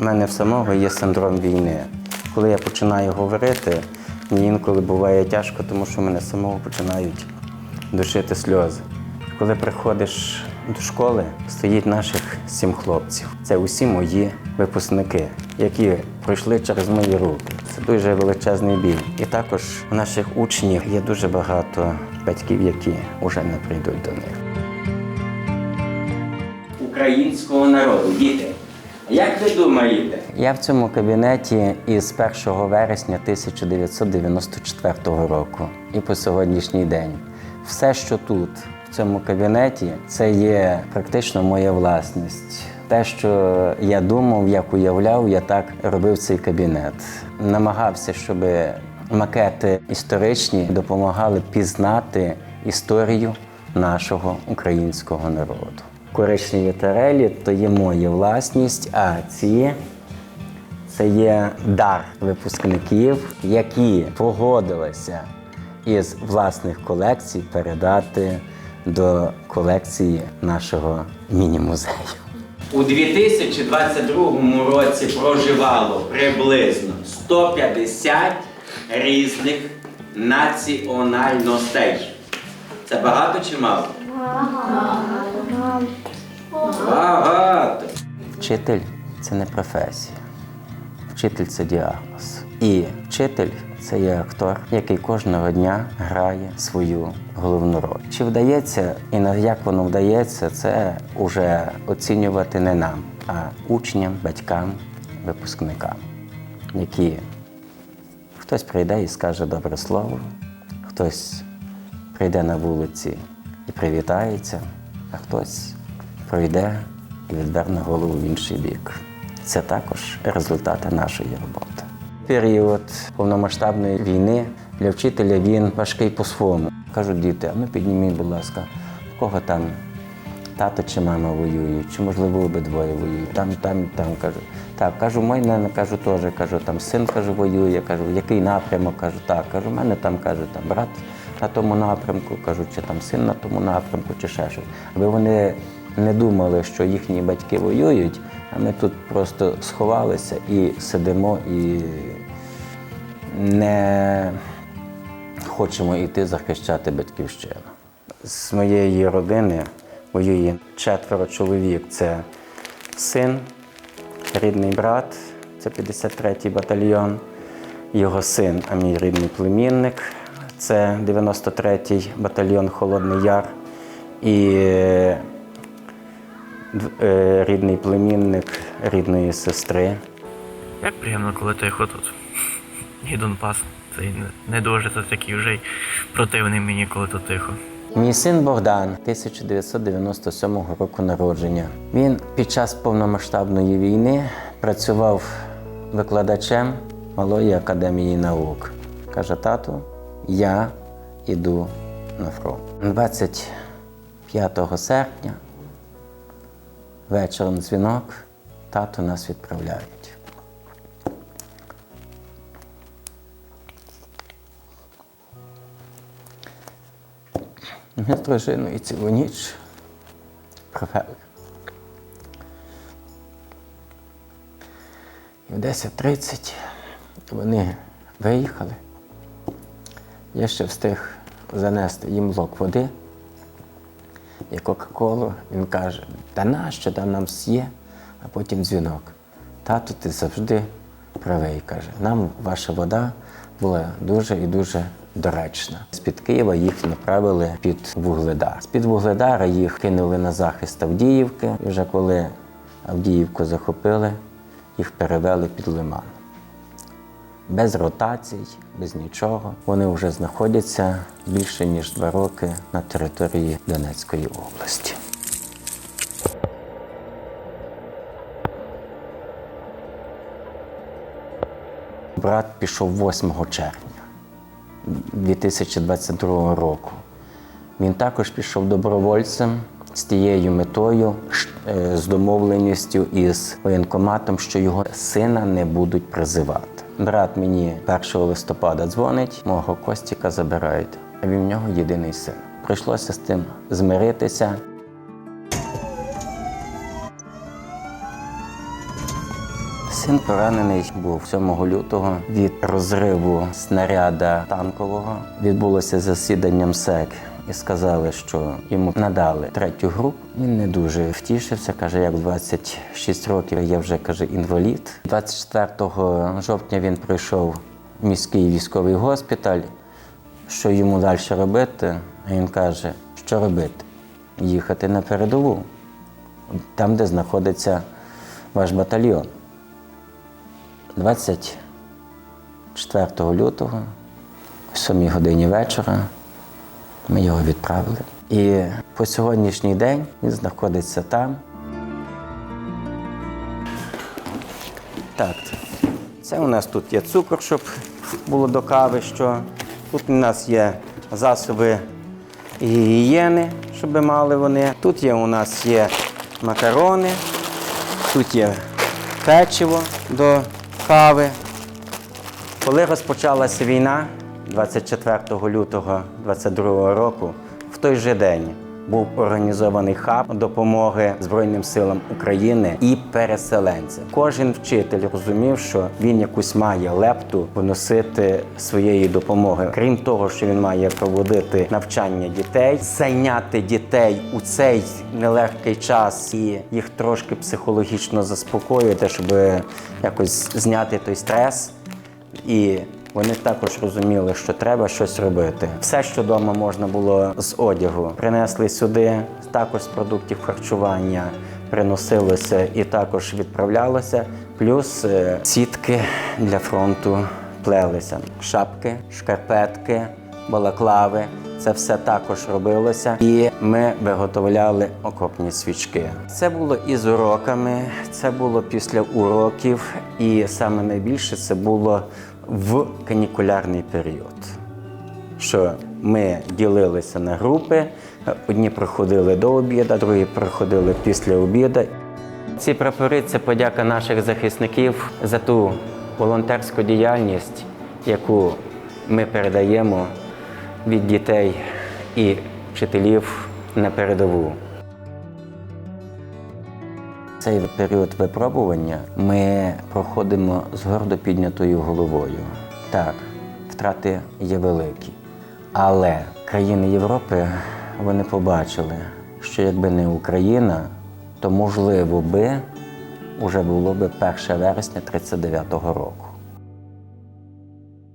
У мене в самого є синдром війни. Коли я починаю говорити, мені інколи буває тяжко, тому що мене самого починають душити сльози. Коли приходиш до школи, стоїть наших сім хлопців. Це усі мої випускники, які пройшли через мої руки. Це дуже величезний біль. І також у наших учнів є дуже багато батьків, які вже не прийдуть до них. Українського народу, діти. Як ви думаєте? Я в цьому кабінеті із 1 вересня 1994 року і по сьогоднішній день. Все, що тут, в цьому кабінеті, це є практично моя власність. Те, що я думав, як уявляв, я так робив цей кабінет. Намагався, щоб макети історичні допомагали пізнати історію нашого українського народу. Коричневі тарелі то є моя власність, а ці це є дар випускників, які погодилися із власних колекцій передати до колекції нашого міні-музею. У 2022 році проживало приблизно 150 різних національностей. Це багато чи мало? Багато. Вчитель це не професія. Вчитель це діагноз. І вчитель це є актор, який кожного дня грає свою головну роль. Чи вдається і як воно вдається, це вже оцінювати не нам, а учням, батькам, випускникам, які хтось прийде і скаже добре слово, хтось прийде на вулиці і привітається, а хтось пройде і відверне голову в інший бік. Це також результати нашої роботи. Період повномасштабної війни для вчителя він важкий по-своєму. Кажуть діти, а ну підніміть, будь ласка, в кого там тато чи мама воюють, чи можливо обидвоє воюють. Там, там, там кажу. Так, кажу, мене кажу теж, кажу, там син кажу, воює, кажу, який напрямок, кажу, так, кажу, в мене там кажу, там брат на тому напрямку, кажу, чи там син на тому напрямку, чи ще щось. Аби вони не думали, що їхні батьки воюють, а ми тут просто сховалися і сидимо і не хочемо йти захищати батьківщину. З моєї родини воює четверо чоловік. Це син, рідний брат, це 53-й батальйон, його син, а мій рідний племінник, це 93-й батальйон Холодний Яр. І е, рідний племінник рідної сестри. Як приємно, коли тихо тут. І Донбас. Це не- не дуже це такий вже й противний мені, коли тут тихо. Мій син Богдан 1997 року народження. Він під час повномасштабної війни працював викладачем Малої академії наук. Каже, тату, я йду на фронт. 25 серпня вечором дзвінок, тату нас відправляють. Ми з дружиною цілу ніч провели. І в 10.30 вони виїхали. Я ще встиг занести їм блок води і Кока-Колу. Він каже, та нащо там нам є, а потім дзвінок. Тату, ти завжди правий, каже. Нам ваша вода була дуже і дуже доречна. З-під Києва їх направили під Вугледар. З-під Вугледара їх кинули на захист Авдіївки. І вже коли Авдіївку захопили, їх перевели під Лиман. Без ротацій, без нічого. Вони вже знаходяться більше ніж два роки на території Донецької області. Брат пішов 8 червня 2022 року. Він також пішов добровольцем з тією метою, е, з домовленістю із воєнкоматом, що його сина не будуть призивати. Брат мені 1 листопада дзвонить, мого Костіка забирають, а він в нього єдиний син. Прийшлося з тим змиритися. Син поранений був 7 лютого від розриву снаряда танкового. Відбулося засідання МСЕК. І сказали, що йому надали третю групу. Він не дуже втішився. каже, як 26 років я вже каже інвалід. 24 жовтня він прийшов в міський військовий госпіталь. Що йому далі робити? А він каже, що робити? Їхати на передову, там, де знаходиться ваш батальйон. 24 лютого, о 7 годині вечора, ми його відправили. І по сьогоднішній день він знаходиться там. Так, це у нас тут є цукор, щоб було до кави. Що. Тут у нас є засоби гігієни, щоб мали вони. Тут є у нас є макарони, тут є печиво до кави. Коли розпочалася війна 24 лютого 22 року, в той же день був організований хаб допомоги Збройним силам України і переселенцям. Кожен вчитель розумів, що він якусь має лепту вносити своєї допомоги. Крім того, що він має проводити навчання дітей, зайняти дітей у цей нелегкий час і їх трошки психологічно заспокоїти, щоб якось зняти той стрес. І вони також розуміли, що треба щось робити. Все, що вдома можна було з одягу, принесли сюди, також з продуктів харчування приносилося і також відправлялося. Плюс е, сітки для фронту плелися. Шапки, шкарпетки, балаклави. Це все також робилося, і ми виготовляли окопні свічки. Це було і з уроками, це було після уроків, і саме найбільше це було в канікулярний період. Що ми ділилися на групи, одні приходили до обіду, другі приходили після обіду. Ці прапори це подяка наших захисників за ту волонтерську діяльність, яку ми передаємо від дітей і вчителів на передову. Цей період випробування ми проходимо з гордо піднятою головою. Так, втрати є великі. Але країни Європи вони побачили, що якби не Україна, то можливо би вже було би 1 вересня 39-го року.